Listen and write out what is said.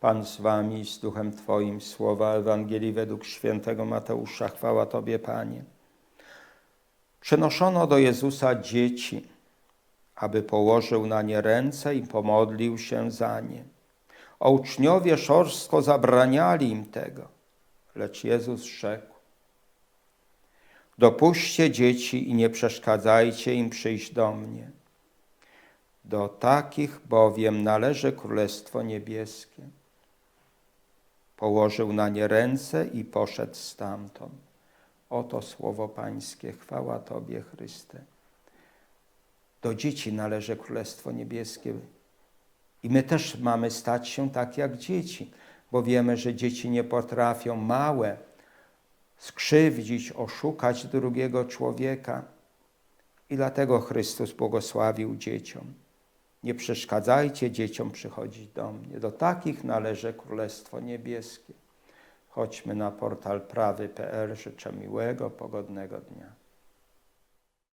Pan z wami z duchem Twoim. Słowa Ewangelii według świętego Mateusza. Chwała Tobie, Panie. Przynoszono do Jezusa dzieci, aby położył na nie ręce i pomodlił się za nie. A uczniowie szorstko zabraniali im tego. Lecz Jezus rzekł, Dopuśćcie dzieci i nie przeszkadzajcie im przyjść do mnie. Do takich bowiem należy Królestwo Niebieskie. Położył na nie ręce i poszedł stamtąd. Oto słowo Pańskie, chwała Tobie, Chryste. Do dzieci należy Królestwo Niebieskie. I my też mamy stać się tak jak dzieci, bo wiemy, że dzieci nie potrafią małe skrzywdzić, oszukać drugiego człowieka. I dlatego Chrystus błogosławił dzieciom. Nie przeszkadzajcie dzieciom przychodzić do mnie. Do takich należy Królestwo Niebieskie. Chodźmy na portal prawy.pl. Życzę miłego, pogodnego dnia.